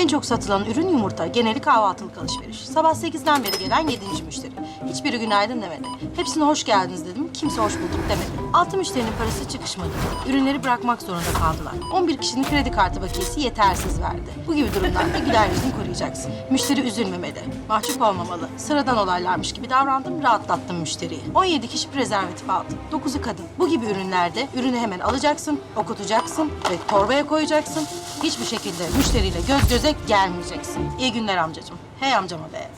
En çok satılan ürün yumurta. Geneli kahvaltılık alışveriş. Sabah 8'den beri gelen 7. müşteri. Hiçbiri günaydın demedi. Hepsine hoş geldiniz dedim. Kimse hoş bulduk demedi. Altı müşterinin parası çıkışmadı. Ürünleri bırakmak zorunda kaldılar. 11 kişinin kredi kartı bakiyesi yetersiz verdi. Bu gibi durumlarda güler yüzünü koruyacaksın. Müşteri üzülmemeli. Mahcup olmamalı. Sıradan olaylarmış gibi davrandım, rahatlattım müşteriyi. 17 kişi prezervatif aldı. 9'u kadın. Bu gibi ürünlerde ürünü hemen alacaksın, okutacaksın ve torbaya koyacaksın. Hiçbir şekilde müşteriyle göz göze gelmeyeceksin. İyi günler amcacığım. Hey amcama be.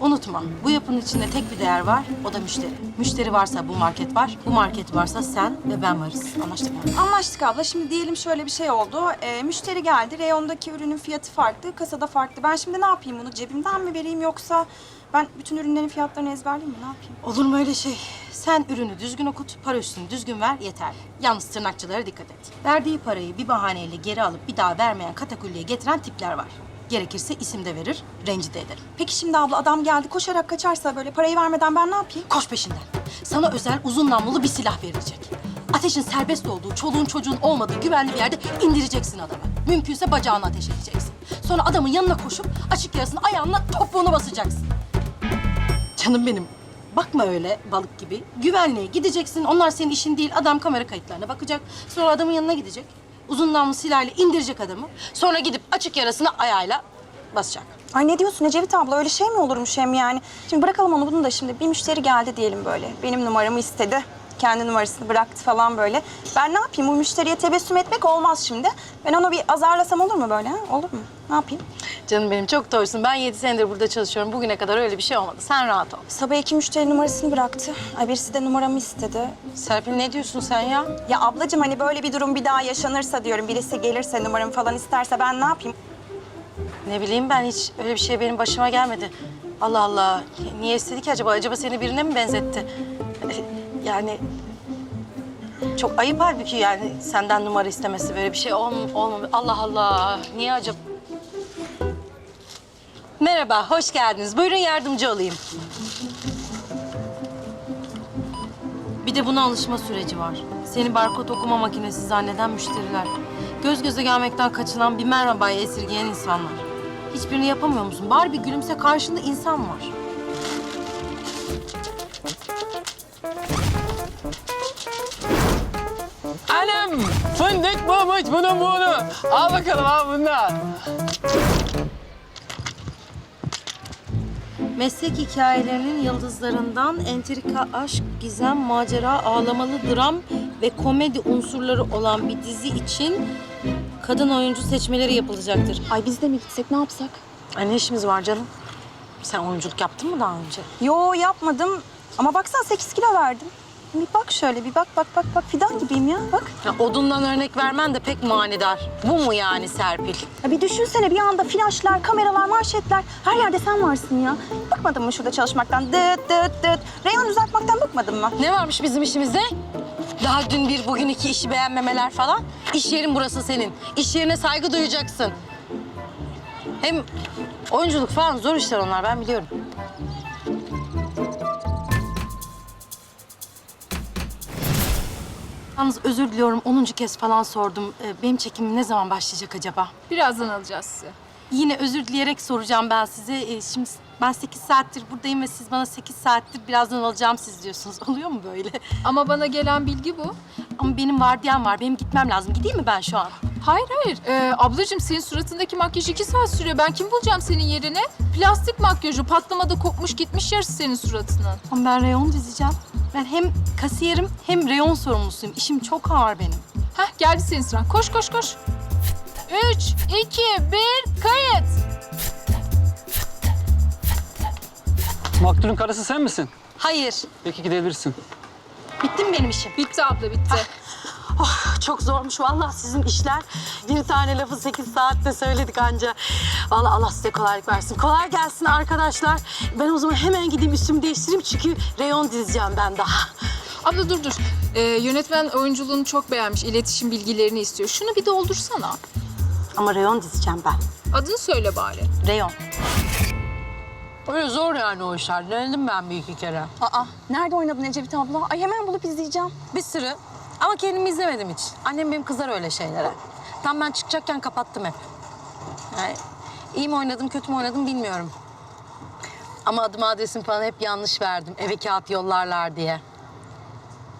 Unutma, bu yapının içinde tek bir değer var, o da müşteri. Müşteri varsa bu market var, bu market varsa sen ve ben varız. Anlaştık mı? Anlaştık abla. Şimdi diyelim şöyle bir şey oldu. Ee, müşteri geldi. Reyondaki ürünün fiyatı farklı, kasada farklı. Ben şimdi ne yapayım bunu? Cebimden mi vereyim yoksa ben bütün ürünlerin fiyatlarını ezberleyeyim mi? Ne yapayım? Olur mu öyle şey? Sen ürünü düzgün okut, para üstünü düzgün ver yeter. Yalnız tırnakçılara dikkat et. Verdiği parayı bir bahaneyle geri alıp bir daha vermeyen katakulliye getiren tipler var. Gerekirse isim de verir, rencide ederim. Peki şimdi abla adam geldi koşarak kaçarsa böyle parayı vermeden ben ne yapayım? Koş peşinden. Sana özel uzun namlulu bir silah verilecek. Ateşin serbest olduğu, çoluğun çocuğun olmadığı güvenli bir yerde indireceksin adamı. Mümkünse bacağına ateş edeceksin. Sonra adamın yanına koşup açık yarasını ayağınla topuğunu basacaksın. Canım benim. Bakma öyle balık gibi. Güvenliğe gideceksin. Onlar senin işin değil. Adam kamera kayıtlarına bakacak. Sonra adamın yanına gidecek. Uzun namlu silahla indirecek adamı. Sonra gidip açık yarasını ayağıyla basacak. Ay ne diyorsun Ecevit abla öyle şey mi olurmuş hem yani? Şimdi bırakalım onu bunu da şimdi bir müşteri geldi diyelim böyle. Benim numaramı istedi. Kendi numarasını bıraktı falan böyle. Ben ne yapayım? Bu müşteriye tebessüm etmek olmaz şimdi. Ben onu bir azarlasam olur mu böyle? Ha? Olur mu? Ne yapayım? Canım benim çok doğrusun. Ben yedi senedir burada çalışıyorum. Bugüne kadar öyle bir şey olmadı. Sen rahat ol. Sabah iki müşteri numarasını bıraktı. Ay birisi de numaramı istedi. Serpil ne diyorsun sen ya? Ya ablacığım hani böyle bir durum bir daha yaşanırsa diyorum. Birisi gelirse numaramı falan isterse ben ne yapayım? Ne bileyim ben hiç öyle bir şey benim başıma gelmedi. Allah Allah. Niye istedi ki acaba? Acaba seni birine mi benzetti? Yani çok ayıp halbuki yani senden numara istemesi böyle bir şey olm olmam. Allah Allah. Niye acaba? Merhaba, hoş geldiniz. Buyurun yardımcı olayım. Bir de buna alışma süreci var. Seni barkod okuma makinesi zanneden müşteriler. Göz göze gelmekten kaçınan bir merhabayı esirgeyen insanlar. Hiçbirini yapamıyor musun? Bari bir gülümse karşında insan var. Anam fındık bulmuş bunu bunu. Al bakalım al bundan. Meslek hikayelerinin yıldızlarından entrika, aşk, gizem, macera, ağlamalı dram ve komedi unsurları olan bir dizi için kadın oyuncu seçmeleri yapılacaktır. Ay biz de mi gitsek ne yapsak? Ay ne işimiz var canım? Sen oyunculuk yaptın mı daha önce? Yo yapmadım. Ama baksana 8 kilo verdim. Bir bak şöyle bir bak bak bak bak fidan gibiyim ya bak. Ya odundan örnek vermen de pek manidar. Bu mu yani Serpil? Ya bir düşünsene bir anda flaşlar, kameralar, manşetler. Her yerde sen varsın ya. Bıkmadın mı şurada çalışmaktan? Dıt dıt dıt. Reyon düzeltmekten bıkmadın mı? Ne varmış bizim işimizde? Daha dün bir, bugün iki işi beğenmemeler falan. İş yerin burası senin. İş yerine saygı duyacaksın. Hem oyunculuk falan zor işler onlar ben biliyorum. Yalnız özür diliyorum 10. kez falan sordum. Ee, Benim çekimim ne zaman başlayacak acaba? Birazdan alacağız sizi. Yine özür dileyerek soracağım ben size. Ee, Şimdi ben 8 saattir buradayım ve siz bana 8 saattir birazdan alacağım siz diyorsunuz. Oluyor mu böyle? Ama bana gelen bilgi bu. Ama benim vardiyam var. Benim gitmem lazım. Gideyim mi ben şu an? Hayır hayır. Ee, ablacığım senin suratındaki makyaj iki saat sürüyor. Ben kim bulacağım senin yerine? Plastik makyajı patlamada kopmuş gitmiş yarısı senin suratının. Ama ben reyon dizeceğim. Ben hem kasiyerim hem reyon sorumlusuyum. İşim çok ağır benim. Heh geldi senin sıran. Koş koş koş. Üç, iki, bir, kayıt. Maktulün karısı sen misin? Hayır. Peki gidebilirsin. Bitti mi benim işim? Bitti abla bitti. Oh, çok zormuş vallahi sizin işler. Bir tane lafı 8 saatte söyledik anca. Vallahi Allah size kolaylık versin. Kolay gelsin arkadaşlar. Ben o zaman hemen gideyim üstümü değiştireyim çünkü reyon dizeceğim ben daha. Abla dur dur. Ee, yönetmen oyunculuğunu çok beğenmiş. İletişim bilgilerini istiyor. Şunu bir doldursana. Ama reyon dizeceğim ben. Adını söyle bari. Reyon. Öyle zor yani o işler. Denedim ben bir iki kere. Aa, nerede oynadın Ecevit abla? Ay hemen bulup izleyeceğim. Bir sürü. Ama kendimi izlemedim hiç. Annem benim kızar öyle şeylere. Tam ben çıkacakken kapattım hep. Yani İyi mi oynadım, kötü mü oynadım bilmiyorum. Ama adım adresim falan hep yanlış verdim. Eve kağıt yollarlar diye.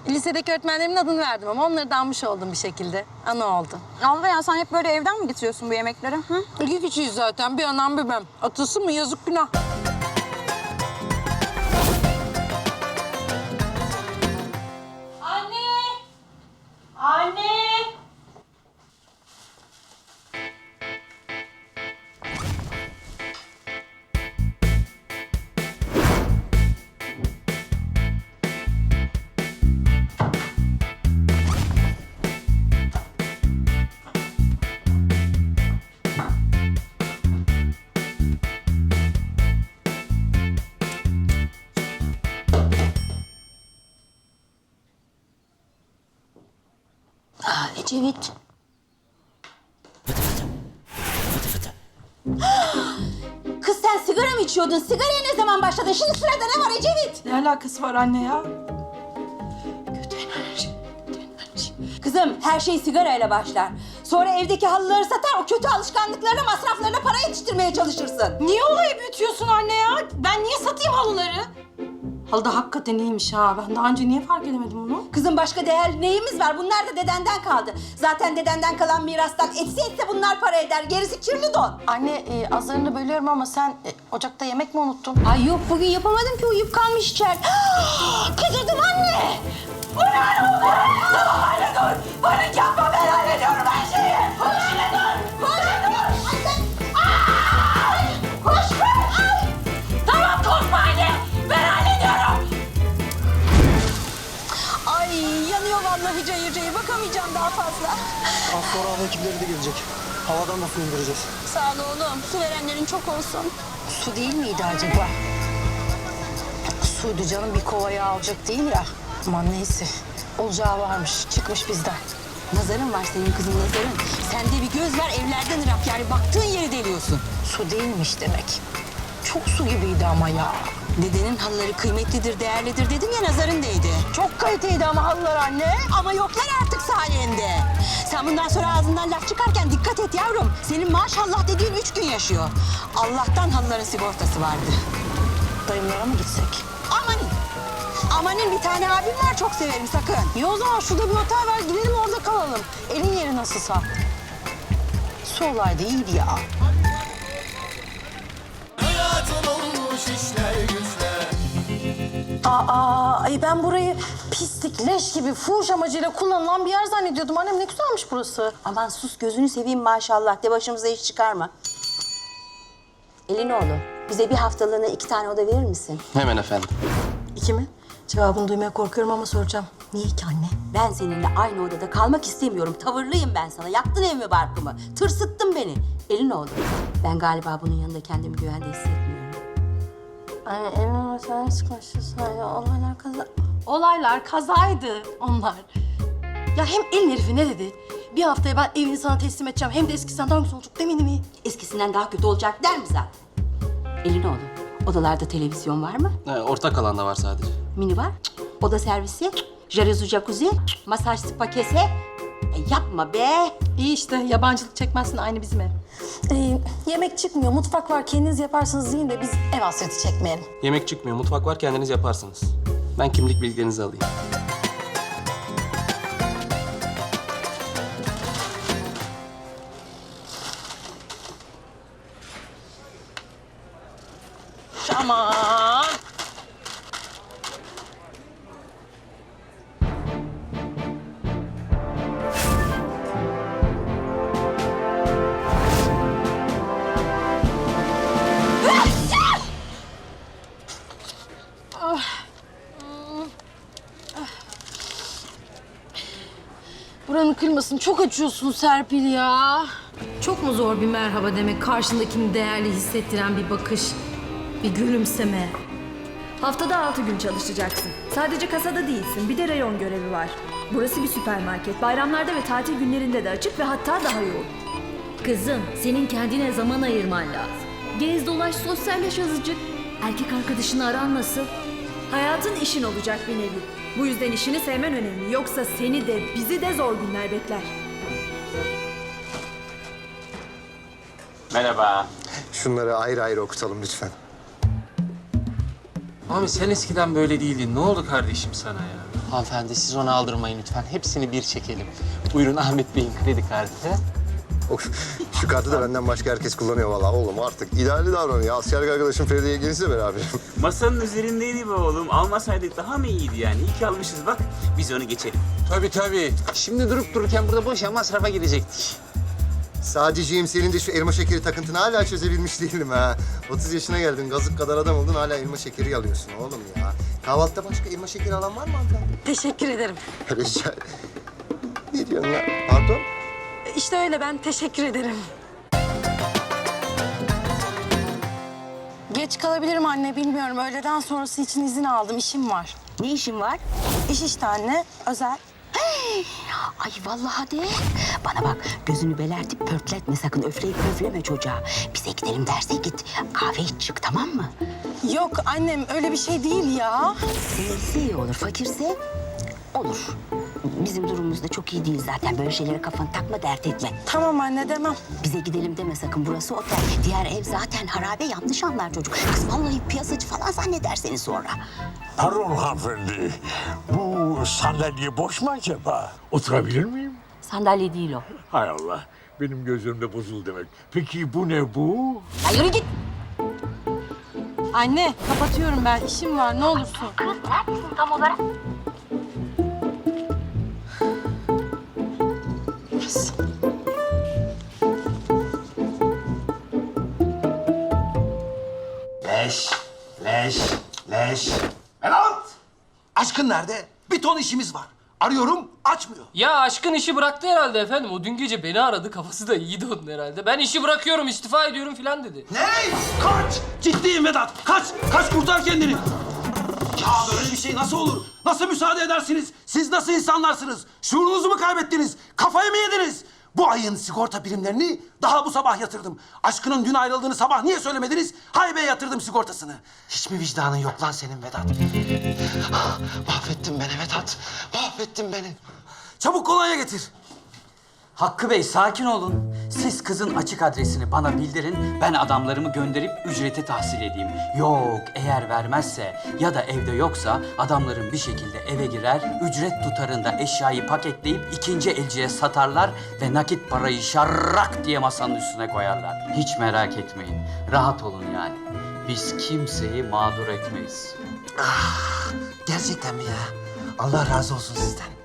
Lisedeki öğretmenlerimin adını verdim ama onları da almış oldum bir şekilde. Ana oldu. Alva ya sen hep böyle evden mi getiriyorsun bu yemekleri? Hı? İki kişiyiz zaten. Bir anam bir ben. Atılsın mı yazık günah. Aa, Ecevit. Kız sen sigara mı içiyordun? Sigaraya ne zaman başladın? Şimdi sırada ne var Ecevit? Ne alakası var anne ya? Kötü enerji, kötü enerji. Kızım her şey sigarayla başlar. Sonra evdeki halıları satar, o kötü alışkanlıklarına, masraflarına para yetiştirmeye çalışırsın. Niye olayı büyütüyorsun anne ya? Ben niye satayım halıları? Halı da hakikaten iyiymiş ha. Ben daha önce niye fark edemedim bunu? Kızım başka değer neyimiz var? Bunlar da dedenden kaldı. Zaten dedenden kalan mirastan etse etse bunlar para eder. Gerisi kirli don. Anne e, azlarını bölüyorum ama sen e, ocakta yemek mi unuttun? Ay yok bugün yapamadım ki uyuyup kalmış içeride. Kızıldım anne. Bu ne oldu? Anne dur. Panik yapma daha fazla. Az sonra hava ekipleri de gelecek. Havadan da su indireceğiz. Sağ ol oğlum. Su verenlerin çok olsun. Su değil miydi acaba? Suydu canım bir kovaya alacak değil ya. Aman neyse. Olacağı varmış. Çıkmış bizden. Nazarın var senin kızın nazarın. Sende bir göz var evlerden ırak yani baktığın yeri deliyorsun. Su değilmiş demek. Çok su gibiydi ama ya. Dedenin halıları kıymetlidir, değerlidir dedim ya nazarın değdi. Çok kaliteydi ama halılar anne. Ama yoklar artık sayende. Sen bundan sonra ağzından laf çıkarken dikkat et yavrum. Senin maşallah dediğin üç gün yaşıyor. Allah'tan halıların sigortası vardı. Dayımlara mı gitsek? Amanin. Amanin bir tane abim var çok severim sakın. İyi o zaman şurada bir otel var gidelim orada kalalım. Elin yeri nasılsa. Su olaydı iyiydi ya. Aa, ay ben burayı pislik, leş gibi fuhuş amacıyla kullanılan bir yer zannediyordum. Annem ne güzelmiş burası. Aman sus gözünü seveyim maşallah de başımıza iş çıkarma. Elinoğlu bize bir haftalığına iki tane oda verir misin? Hemen efendim. İki mi? Cevabını duymaya korkuyorum ama soracağım. Niye ki anne? Ben seninle aynı odada kalmak istemiyorum. Tavırlıyım ben sana. Yaktın evimi barkımı. Tırsıttın beni. Elinoğlu ben galiba bunun yanında kendimi güvende hissetmiyorum. Anne emin sen sıkmışsın ya. Olaylar kaza. Olaylar kazaydı onlar. Ya hem elin herifi ne dedi? Bir haftaya ben evini sana teslim edeceğim. Hem de eskisinden daha güzel olacak demedi mi? Eskisinden daha kötü olacak der mi zaten? Elinoğlu odalarda televizyon var mı? Ha, ortak alanda var sadece. Mini var. Oda servisi. Jacuzzi, jacuzzi. Masaj spa kese. E, yapma be. İyi işte yabancılık çekmezsin aynı bizim ev. Ee, yemek çıkmıyor, mutfak var. Kendiniz yaparsınız deyin de biz ev hasreti çekmeyelim. Yemek çıkmıyor, mutfak var kendiniz yaparsınız. Ben kimlik bilgilerinizi alayım. Aman. Kırmasını çok açıyorsun Serpil ya. Çok mu zor bir merhaba demek, karşındakini değerli hissettiren bir bakış, bir gülümseme? Haftada altı gün çalışacaksın. Sadece kasada değilsin, bir de rayon görevi var. Burası bir süpermarket. Bayramlarda ve tatil günlerinde de açık ve hatta daha yoğun. Kızım, senin kendine zaman ayırman lazım. Gez dolaş, sosyalleş azıcık. Erkek arkadaşını aran nasıl? Hayatın işin olacak bir nevi. Bu yüzden işini sevmen önemli. Yoksa seni de bizi de zor günler bekler. Merhaba. Şunları ayrı ayrı okutalım lütfen. Abi sen eskiden böyle değildin. Ne oldu kardeşim sana ya? Hanımefendi siz onu aldırmayın lütfen. Hepsini bir çekelim. Buyurun Ahmet Bey'in kredi kartı. Şu kartı da benden başka herkes kullanıyor vallahi oğlum artık. İdeali davranıyor. Askerlik arkadaşım Feride'ye gelirse beraber. Masanın üzerindeydi be oğlum. Almasaydık daha mı iyiydi yani? İyi ki almışız bak. Biz onu geçelim. Tabii tabii. Şimdi durup dururken burada boşa masrafa girecektik. Sadece'yim senin de şu elma şekeri takıntını hala çözebilmiş değilim ha. 30 yaşına geldin, gazık kadar adam oldun hala elma şekeri alıyorsun oğlum ya. Kahvaltıda başka elma şekeri alan var mı hanımefendi? Teşekkür ederim. Rica Ne diyorsun lan? Pardon? İşte öyle ben teşekkür ederim. Geç kalabilirim anne bilmiyorum. Öğleden sonrası için izin aldım. işim var. Ne işin var? İş işte anne. Özel. Ay vallahi de. Bana bak gözünü belertip pörtletme sakın öfleyip pöfleme çocuğa. Bize gidelim derse git. Kahve iç çık tamam mı? Yok annem öyle bir şey değil ya. Zenginse iyi olur fakirse olur. Bizim durumumuz da çok iyi değil zaten. Böyle şeylere kafanı takma dert etme. Tamam anne demem. Bize gidelim deme sakın. Burası otel. Diğer ev zaten harabe yanlış anlar çocuk. Kız vallahi piyasacı falan zanneder seni sonra. Pardon hanımefendi. Bu sandalye boş mu acaba? Oturabilir miyim? Sandalye değil o. Hay Allah. Benim gözlerimde bozuldu demek. Peki bu ne bu? Ay yürü git. Anne kapatıyorum ben. İşim var ne olursun. Leş, leş, leş. Berat! Aşkın nerede? Bir ton işimiz var. Arıyorum, açmıyor. Ya aşkın işi bıraktı herhalde efendim. O dün gece beni aradı. Kafası da iyiydi onun herhalde. Ben işi bırakıyorum, istifa ediyorum falan dedi. Ne? Kaç! Ciddiyim Vedat. Kaç! Kaç kurtar kendini. Ya böyle bir şey nasıl olur? Nasıl müsaade edersiniz? Siz nasıl insanlarsınız? Şuurunuzu mu kaybettiniz? Kafayı mı yediniz? Bu ayın sigorta primlerini daha bu sabah yatırdım. Aşkının dün ayrıldığını sabah niye söylemediniz? Haybe yatırdım sigortasını. Hiç mi vicdanın yok lan senin Vedat? Ah, Mahvettin beni Vedat. Mahvettin beni. Çabuk kolonya getir. Hakkı Bey sakin olun. Siz kızın açık adresini bana bildirin. Ben adamlarımı gönderip ücreti tahsil edeyim. Yok eğer vermezse ya da evde yoksa adamlarım bir şekilde eve girer. Ücret tutarında eşyayı paketleyip ikinci elciye satarlar ve nakit parayı şarrak diye masanın üstüne koyarlar. Hiç merak etmeyin. Rahat olun yani. Biz kimseyi mağdur etmeyiz. Gerçekten mi ya? Allah razı olsun sizden.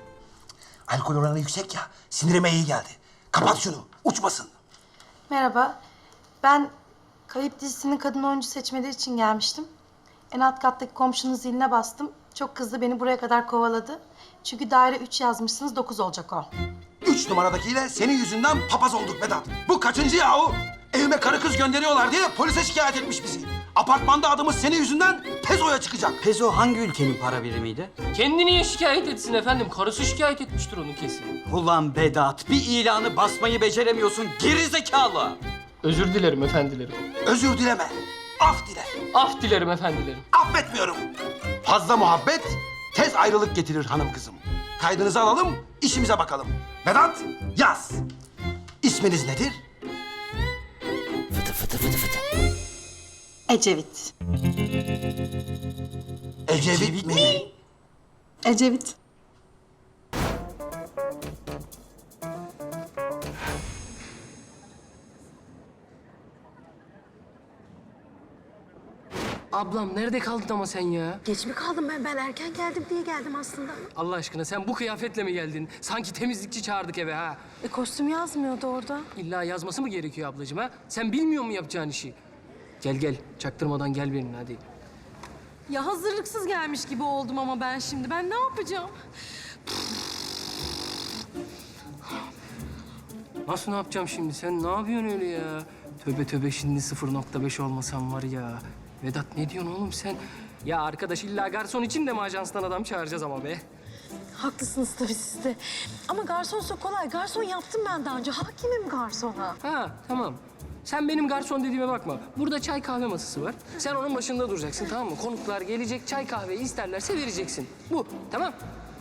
Alkol oranı yüksek ya. Sinirime iyi geldi. Kapat şunu. Uçmasın. Merhaba. Ben Kayıp dizisinin kadın oyuncu seçmeleri için gelmiştim. En alt kattaki komşunun ziline bastım. Çok kızdı beni buraya kadar kovaladı. Çünkü daire 3 yazmışsınız 9 olacak o. Üç numaradakiyle senin yüzünden papaz olduk Vedat. Bu kaçıncı yahu? Evime karı kız gönderiyorlar diye polise şikayet etmiş bizi. Apartmanda adımız senin yüzünden Pezo'ya çıkacak. Pezo hangi ülkenin para birimiydi? Kendi niye şikayet etsin efendim? Karısı şikayet etmiştir onu kesin. Ulan Vedat bir ilanı basmayı beceremiyorsun geri zekalı. Özür dilerim efendilerim. Özür dileme. Af dile. Af dilerim efendilerim. Affetmiyorum. Fazla muhabbet tez ayrılık getirir hanım kızım. Kaydınızı alalım, işimize bakalım. Vedat, yaz. İsminiz nedir? Fıtı fıtı fıtı fıtı. Ecevit. Ecevit, mi? Ecevit. Ablam nerede kaldın ama sen ya? Geç mi kaldım ben? Ben erken geldim diye geldim aslında. Allah aşkına sen bu kıyafetle mi geldin? Sanki temizlikçi çağırdık eve ha. E, kostüm yazmıyordu orada. İlla yazması mı gerekiyor ablacığım ha? Sen bilmiyor mu yapacağın işi? Gel gel, çaktırmadan gel benimle hadi. Ya hazırlıksız gelmiş gibi oldum ama ben şimdi. Ben ne yapacağım? Nasıl ne yapacağım şimdi? Sen ne yapıyorsun öyle ya? Tövbe tövbe şimdi 0.5 olmasam var ya. Vedat ne diyorsun oğlum sen? Ya arkadaş illa garson için de mi ajanstan adam çağıracağız ama be? Haklısınız tabii siz de. Ama garsonsa kolay. Garson yaptım ben daha önce. Hakimim garsona. Ha tamam. Sen benim garson dediğime bakma. Burada çay kahve masası var. Sen onun başında duracaksın tamam mı? Konuklar gelecek çay kahve isterlerse vereceksin. Bu tamam.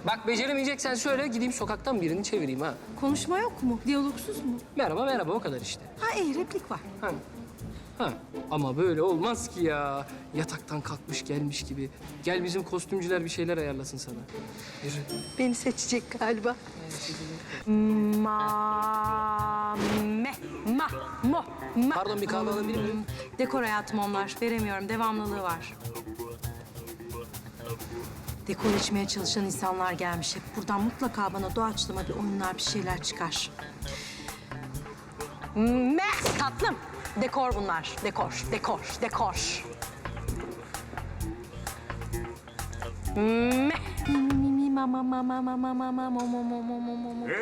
Bak beceremeyeceksen söyle gideyim sokaktan birini çevireyim ha. Konuşma yok mu? Diyalogsuz mu? Merhaba merhaba o kadar işte. Ha iyi replik var. Ha. Ha. Ama böyle olmaz ki ya. Yataktan kalkmış gelmiş gibi. Gel bizim kostümcüler bir şeyler ayarlasın sana. Yürü. Beni seçecek galiba. Ma me ma mo ma. Pardon bir kahve alabilir miyim? Dekor hayatım onlar. Veremiyorum. Devamlılığı var. Dekor içmeye çalışan insanlar gelmiş hep. Buradan mutlaka bana doğaçlama bir oyunlar bir şeyler çıkar. Me tatlım. Dekor bunlar. Dekor, dekor, dekor. Me. Mi mi mi mama mama mama mama mama mama mama. Ee,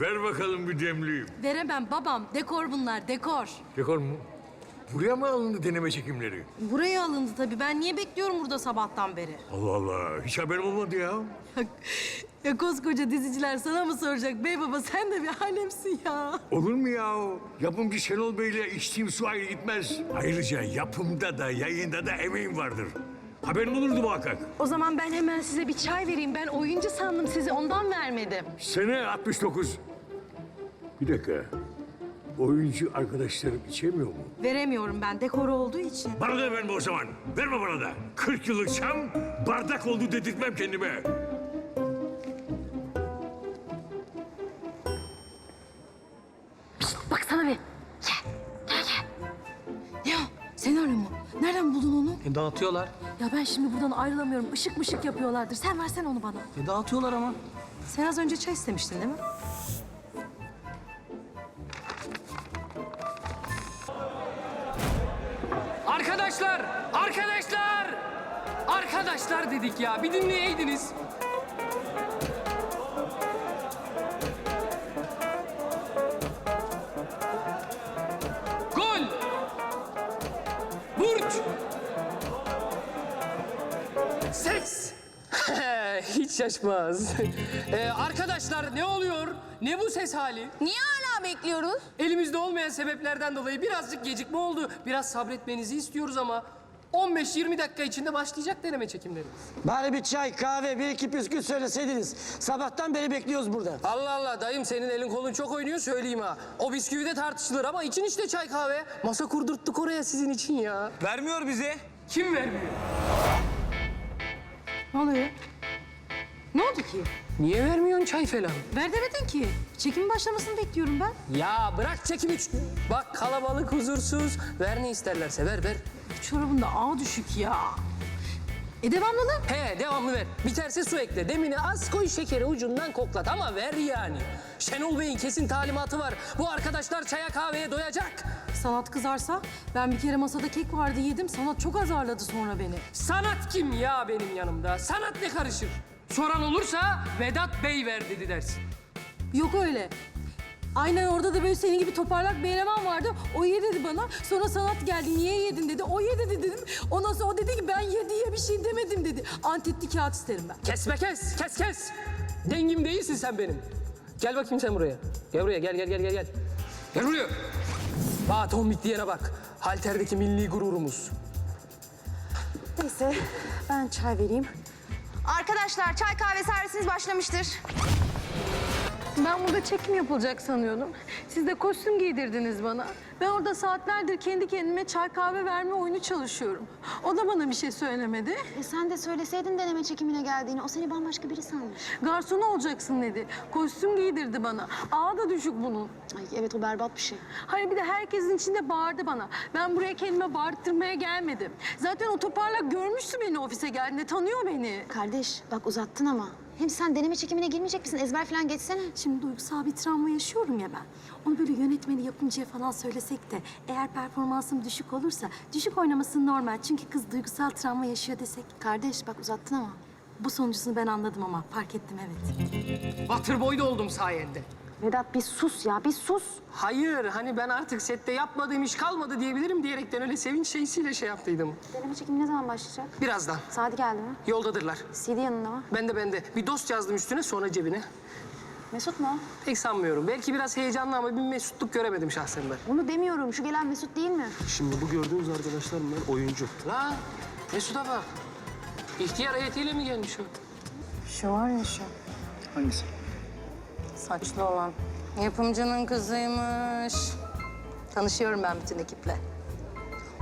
ver bakalım bir demliğim. Veremem babam. Dekor bunlar, dekor. Dekor mu? Buraya mı alındı deneme çekimleri? Buraya alındı tabii. Ben niye bekliyorum burada sabahtan beri? Allah Allah. Hiç haber olmadı ya. ya koskoca diziciler sana mı soracak? Bey baba sen de bir alemsin ya. Olur mu ya? Yapımcı Şenol Bey'le içtiğim su ayrı gitmez. Ayrıca yapımda da yayında da emeğim vardır. Haberim olurdu muhakkak. O zaman ben hemen size bir çay vereyim. Ben oyuncu sandım sizi ondan vermedim. Sene 69. Bir dakika. Oyuncu arkadaşlarım içemiyor mu? Veremiyorum ben dekor olduğu için. Bana da verme o zaman. Verme bana da. 40 yıllık çam bardak oldu dedirtmem kendime. Baksana bir. Ya sen arıyor mu? Nereden buldun onu? E, dağıtıyorlar. Ya ben şimdi buradan ayrılamıyorum. Işık mışık yapıyorlardır. Sen versene onu bana. E, dağıtıyorlar ama. Sen az önce çay istemiştin değil mi? Arkadaşlar! Arkadaşlar! Arkadaşlar dedik ya. Bir dinleyeydiniz. Şaşmaz. Ee, arkadaşlar ne oluyor? Ne bu ses hali? Niye hala bekliyoruz? Elimizde olmayan sebeplerden dolayı birazcık gecikme oldu. Biraz sabretmenizi istiyoruz ama 15-20 dakika içinde başlayacak deneme çekimlerimiz. Bari bir çay, kahve, bir iki püskül söyleseydiniz. Sabahtan beri bekliyoruz burada. Allah Allah dayım senin elin kolun çok oynuyor söyleyeyim ha. O bisküvi de tartışılır ama için işte çay kahve. Masa kurdurttuk oraya sizin için ya. Vermiyor bize. Kim vermiyor? Ne oluyor? Ne oldu ki? Niye vermiyorsun çay falan? Ver demedin ki. Çekimin başlamasını bekliyorum ben. Ya bırak çekim üç. Bak kalabalık huzursuz. Ver ne isterlerse ver ver. Çorabın da ağ düşük ya. E devamlı lan. He devamlı ver. Biterse su ekle. Demini az koy şekeri ucundan koklat ama ver yani. Şenol Bey'in kesin talimatı var. Bu arkadaşlar çaya kahveye doyacak. Sanat kızarsa ben bir kere masada kek vardı yedim. Sanat çok azarladı sonra beni. Sanat kim ya benim yanımda? Sanat ne karışır? Soran olursa Vedat Bey ver dedi dersin. Yok öyle. Aynen orada da böyle senin gibi toparlak bir eleman vardı. O ye dedi bana. Sonra sanat geldi. Niye yedin dedi. O ye dedi dedim. Ondan sonra o dedi ki ben ye diye bir şey demedim dedi. Antetli kağıt isterim ben. Kesme kes, kes kes. Dengim değilsin sen benim. Gel bakayım sen buraya. Gel buraya, gel gel gel gel gel. Gel buraya. Bak atomik diyene bak. Halterdeki milli gururumuz. Neyse ben çay vereyim. Arkadaşlar çay kahve servisiniz başlamıştır. Ben burada çekim yapılacak sanıyordum. Siz de kostüm giydirdiniz bana. Ben orada saatlerdir kendi kendime çay kahve verme oyunu çalışıyorum. O da bana bir şey söylemedi. E sen de söyleseydin deneme çekimine geldiğini. O seni bambaşka biri sanmış. Garson olacaksın dedi. Kostüm giydirdi bana. Ağa da düşük bunun. Ay evet o berbat bir şey. Hayır bir de herkesin içinde bağırdı bana. Ben buraya kendime bağırttırmaya gelmedim. Zaten o toparlak görmüştü beni ofise geldiğinde. Tanıyor beni. Kardeş bak uzattın ama. Hem sen deneme çekimine girmeyecek misin? Ezber falan geçsene. Şimdi duygusal bir travma yaşıyorum ya ben. Onu böyle yönetmeni yapımcıya falan söylesek de eğer performansım düşük olursa düşük oynaması normal. Çünkü kız duygusal travma yaşıyor desek. Kardeş bak uzattın ama. Bu sonuncusunu ben anladım ama fark ettim evet. Waterboy da oldum sayende. Vedat bir sus ya bir sus. Hayır, hani ben artık sette yapmadığım iş kalmadı diyebilirim diyerekten öyle sevinç şeysiyle şey yaptıydım. Deneme çekimi ne zaman başlayacak? Birazdan. Saati geldi mi? Yoldadırlar. CD yanında mı? Ben de ben de. Bir dost yazdım üstüne sonra cebine. Mesut mu? Pek sanmıyorum. Belki biraz heyecanlı ama bir mesutluk göremedim şahsen ben. Onu demiyorum. Şu gelen Mesut değil mi? Şimdi bu gördüğünüz arkadaşlar bunlar oyuncu. Lan Mesut'a bak. İhtiyar heyetiyle mi gelmiş o? Şu var ya şu. Hangisi? Saçlı olan. Yapımcının kızıymış. Tanışıyorum ben bütün ekiple.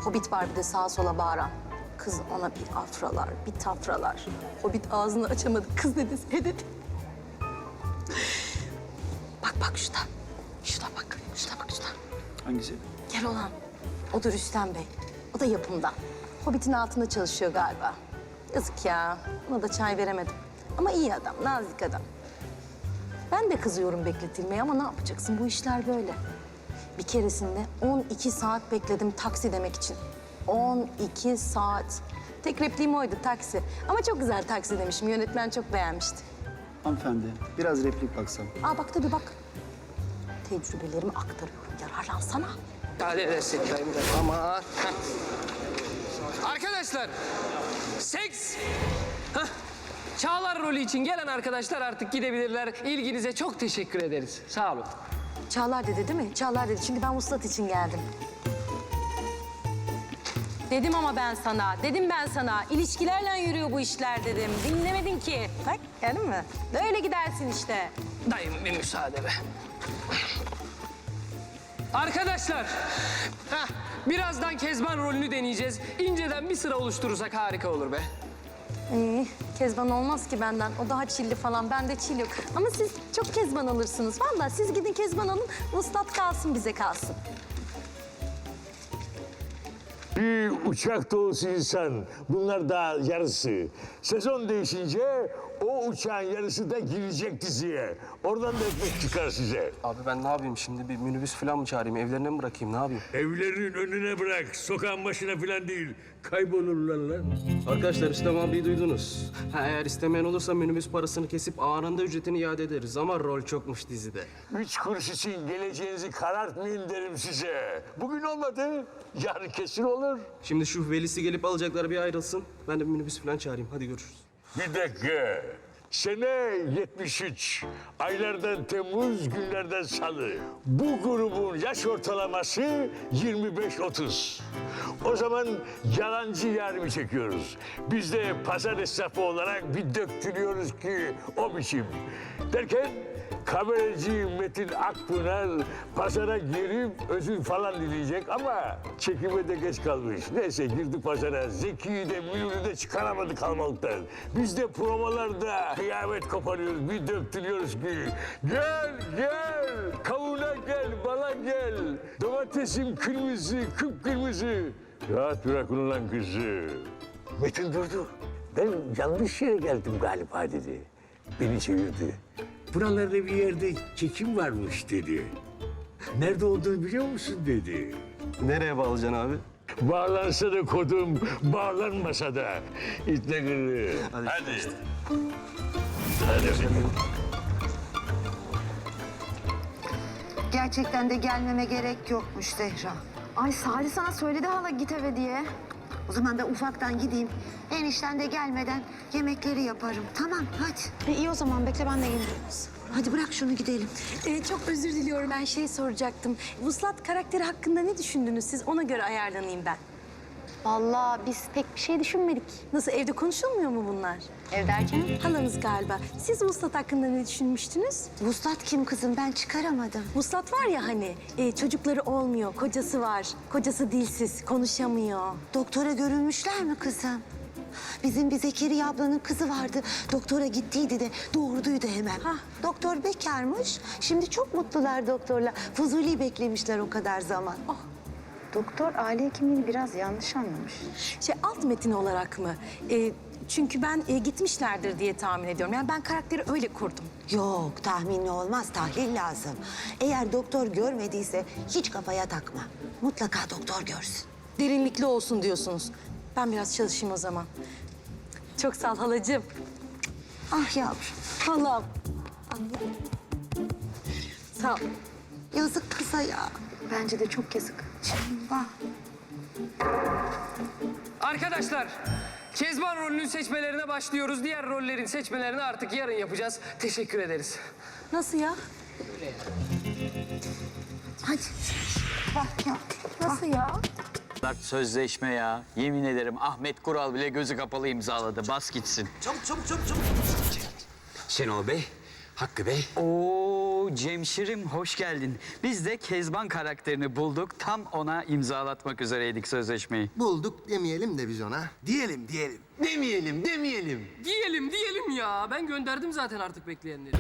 Hobbit var bir de sağa sola bağıran. Kız ona bir afralar, bir tafralar. Hobbit ağzını açamadı. Kız dedi, he dedi. Bak bak şurada. Şurada bak. Şurada bak şurada. Hangisi? Gel olan. O da Rüstem Bey. O da yapımda. Hobbit'in altında çalışıyor galiba. Yazık ya. Ona da çay veremedim. Ama iyi adam, nazik adam. Ben de kızıyorum bekletilmeye ama ne yapacaksın? Bu işler böyle. Bir keresinde 12 saat bekledim taksi demek için. 12 saat. Tek repliğim oydu taksi. Ama çok güzel taksi demişim. Yönetmen çok beğenmişti. Hanımefendi, biraz replik baksam. Aa bak tabii bak. Tecrübelerimi aktarıyorum. Yararlansana. Hadi edersin. Heh. Arkadaşlar, seks. Çağlar rolü için gelen arkadaşlar artık gidebilirler. İlginize çok teşekkür ederiz. Sağ olun. Çağlar dedi değil mi? Çağlar dedi. Çünkü ben vuslat için geldim. Dedim ama ben sana, dedim ben sana. İlişkilerle yürüyor bu işler dedim. Dinlemedin ki. Bak gördün mü? Böyle gidersin işte. Dayım bir müsaade be. Arkadaşlar, heh, birazdan Kezban rolünü deneyeceğiz. İnceden bir sıra oluşturursak harika olur be. İyi, Kezban olmaz ki benden. O daha çilli falan, bende çil yok. Ama siz çok Kezban alırsınız. Vallahi siz gidin Kezban alın, vuslat kalsın bize kalsın. Bir uçak dolusu insan. Bunlar daha yarısı. Sezon değişince o uçağın yarısı da girecek diziye. Oradan da ekmek çıkar size. Abi ben ne yapayım şimdi? Bir minibüs falan mı çağırayım? Evlerine mi bırakayım? Ne yapayım? Evlerin önüne bırak. Sokağın başına falan değil. Kaybolurlar lan. Arkadaşlar İslam abiyi duydunuz. Ha, eğer istemeyen olursa minibüs parasını kesip anında ücretini iade ederiz. Ama rol çokmuş dizide. Üç kuruş için geleceğinizi karartmayın derim size. Bugün olmadı. Yarın kesin olur. Şimdi şu velisi gelip alacaklar bir ayrılsın. Ben de bir minibüs falan çağırayım. Hadi görüşürüz. Bir dakika. Sene 73. Aylardan Temmuz, günlerden Salı. Bu grubun yaş ortalaması 25-30. O zaman yalancı yarımı çekiyoruz. Biz de pazar esnafı olarak bir döktürüyoruz ki o biçim. Derken kameracı Metin Akpınar pazara girip özür falan dileyecek ama çekime de geç kalmış. Neyse girdi pazara. Zeki'yi de Münir'i de çıkaramadı kalmalıktan. Biz de provalarda kıyamet koparıyoruz. Bir döktürüyoruz ki gel gel kavuna gel bala gel. Domatesim kırmızı kıpkırmızı. Rahat bırakın ulan kızı. Metin durdu. Ben yanlış yere geldim galiba dedi. Beni çevirdi. Buralarda bir yerde çekim varmış dedi. Nerede olduğunu biliyor musun dedi. Nereye bağlayacaksın abi? Bağlansa da kodum, bağlanmasa da. İtle gırı. Hadi. Hadi. Hadi. Gerçekten de gelmeme gerek yokmuş Zehra. Ay Salih sana söyledi hala git eve diye. O zaman ben ufaktan gideyim. Enişten de gelmeden yemekleri yaparım. Tamam hadi. E, iyi o zaman bekle ben de gelirim. Hadi bırak şunu gidelim. Ee, çok özür diliyorum. Ben şey soracaktım. Vuslat karakteri hakkında ne düşündünüz siz? Ona göre ayarlanayım ben. Vallahi biz pek bir şey düşünmedik. Nasıl evde konuşulmuyor mu bunlar? Ev derken? Halanız galiba. Siz Vuslat hakkında ne düşünmüştünüz? Vuslat kim kızım ben çıkaramadım. Vuslat var ya hani e, çocukları olmuyor, kocası var. Kocası dilsiz, konuşamıyor. Doktora görünmüşler mi kızım? Bizim bir Zekeriya ablanın kızı vardı. Doktora gittiydi de doğurduydu hemen. Hah. Doktor bekarmış. Şimdi çok mutlular doktorla. Fuzuli beklemişler o kadar zaman. Doktor aile hekimliğini biraz yanlış anlamış. Şey alt metin olarak mı? E, çünkü ben e, gitmişlerdir diye tahmin ediyorum. Yani ben karakteri öyle kurdum. Yok tahminli olmaz tahlil lazım. Eğer doktor görmediyse hiç kafaya takma. Mutlaka doktor görsün. Derinlikli olsun diyorsunuz. Ben biraz çalışayım o zaman. Çok sağ ol halacığım. Ah yavrum Halam. Sağ ol. yazık kıza ya. Bence de çok yazık. Bak. Arkadaşlar, Kezban rolünün seçmelerine başlıyoruz. Diğer rollerin seçmelerini artık yarın yapacağız. Teşekkür ederiz. Nasıl ya? Hadi. Bak ya. Nasıl ya? Sözleşme ya. Yemin ederim Ahmet Kural bile gözü kapalı imzaladı. Bas gitsin. Çabuk çabuk çabuk çabuk. Şenol Bey, Hakkı Bey. Oo Cemşirim hoş geldin. Biz de Kezban karakterini bulduk. Tam ona imzalatmak üzereydik sözleşmeyi. Bulduk demeyelim de biz ona. Diyelim diyelim. Demeyelim, demeyelim. Diyelim diyelim ya. Ben gönderdim zaten artık bekleyenleri.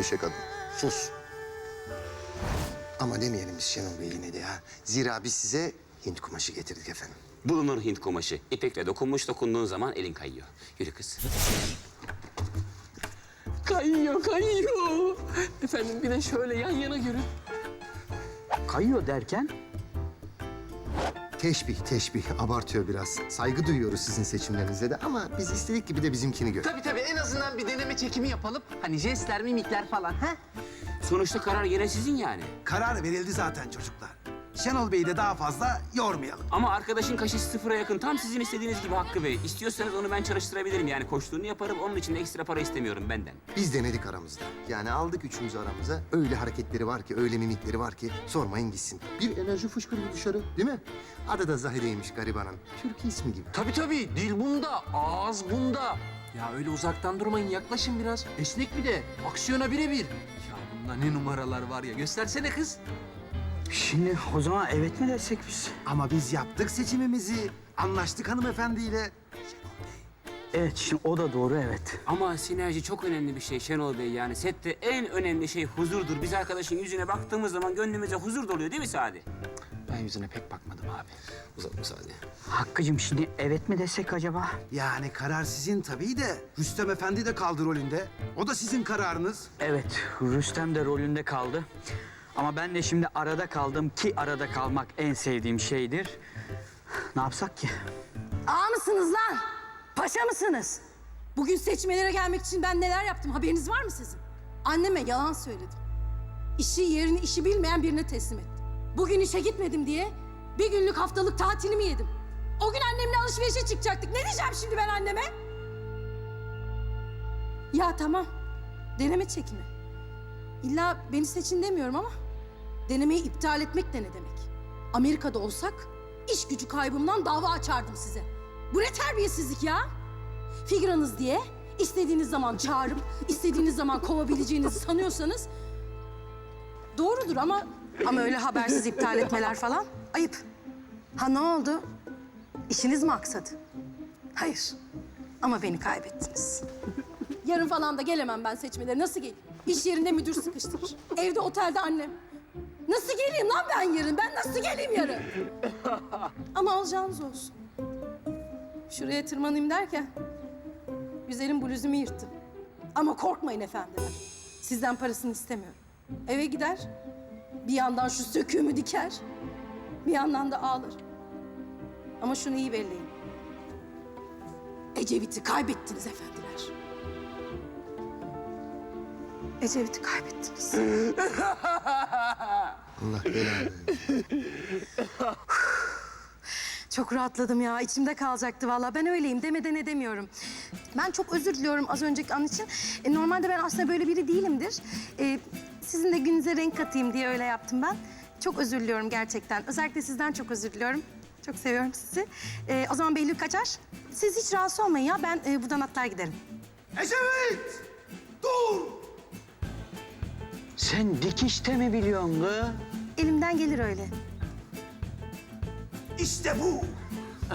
Ayşe kadın. Sus. Ama demeyelim biz Şenol Bey yine de ya. Zira biz size Hint kumaşı getirdik efendim. Bulunur Hint kumaşı. İpekle dokunmuş, dokunduğun zaman elin kayıyor. Yürü kız. Kayıyor, kayıyor. Efendim bir de şöyle yan yana görün. Kayıyor derken? Teşbih, teşbih. Abartıyor biraz. Saygı duyuyoruz sizin seçimlerinize de ama biz istedik gibi de bizimkini gör. Tabii tabii en azından bir deneme çekimi yapalım. Hani jestler, mimikler falan ha? Sonuçta karar yine sizin yani. Karar verildi zaten çocuklar. Şenol Bey'i de daha fazla yormayalım. Ama arkadaşın kaşı sıfıra yakın. Tam sizin istediğiniz gibi Hakkı Bey. İstiyorsanız onu ben çalıştırabilirim. Yani koştuğunu yaparım. Onun için ekstra para istemiyorum benden. Biz denedik aramızda. Yani aldık üçümüzü aramıza. Öyle hareketleri var ki, öyle mimikleri var ki sormayın gitsin. Bir enerji fışkırıyor dışarı değil mi? Adı da Zahide'ymiş garibanın. Türk ismi gibi. Tabii tabii. Dil bunda, ağız bunda. Ya öyle uzaktan durmayın. Yaklaşın biraz. Esnek bir de. Aksiyona birebir. Ya bunda ne numaralar var ya. Göstersene kız. Şimdi o zaman evet mi desek biz? Ama biz yaptık seçimimizi. Anlaştık hanımefendiyle. Evet şimdi o da doğru evet. Ama sinerji çok önemli bir şey Şenol Bey. Yani sette en önemli şey huzurdur. Biz arkadaşın yüzüne baktığımız zaman gönlümüze huzur doluyor değil mi Sadi? Ben yüzüne pek bakmadım abi. Uzatma Sadi. Hakkı'cığım şimdi evet mi desek acaba? Yani karar sizin tabii de. Rüstem Efendi de kaldı rolünde. O da sizin kararınız. Evet Rüstem de rolünde kaldı. Ama ben de şimdi arada kaldım ki arada kalmak en sevdiğim şeydir. Ne yapsak ki? Ağa mısınız lan? Paşa mısınız? Bugün seçmelere gelmek için ben neler yaptım haberiniz var mı sizin? Anneme yalan söyledim. İşi yerini işi bilmeyen birine teslim ettim. Bugün işe gitmedim diye bir günlük haftalık tatilimi yedim. O gün annemle alışverişe çıkacaktık. Ne diyeceğim şimdi ben anneme? Ya tamam. Deneme çekimi. İlla beni seçin demiyorum ama denemeyi iptal etmek de ne demek? Amerika'da olsak iş gücü kaybımdan dava açardım size. Bu ne terbiyesizlik ya? Figüranız diye istediğiniz zaman çağırıp istediğiniz zaman kovabileceğinizi sanıyorsanız doğrudur ama ama öyle habersiz iptal etmeler falan ayıp. Ha ne oldu? İşiniz mi aksadı? Hayır. Ama beni kaybettiniz. Yarın falan da gelemem ben seçmelere. Nasıl geleyim? İş yerinde müdür sıkıştırır. Evde otelde annem. Nasıl geleyim lan ben yarın? Ben nasıl geleyim yarın? Ama alacağınız olsun. Şuraya tırmanayım derken güzelim bluzumu yırttım. Ama korkmayın efendiler. Sizden parasını istemiyorum. Eve gider, bir yandan şu söküğümü diker, bir yandan da ağlar. Ama şunu iyi belleyin. Ecevit'i kaybettiniz efendiler. Ecevit'i kaybettiniz. Allah belanı. Çok rahatladım ya. İçimde kalacaktı vallahi. Ben öyleyim. Demeden edemiyorum. Ben çok özür diliyorum az önceki an için. E, normalde ben aslında böyle biri değilimdir. E, sizin de gününüze renk katayım diye öyle yaptım ben. Çok özür diliyorum gerçekten. Özellikle sizden çok özür diliyorum. Çok seviyorum sizi. E, o zaman Behlül kaçar. Siz hiç rahatsız olmayın ya. Ben e, buradan atlar giderim. Ecevit! Dur! Sen dikişte mi biliyorsun kız? Elimden gelir öyle. İşte bu.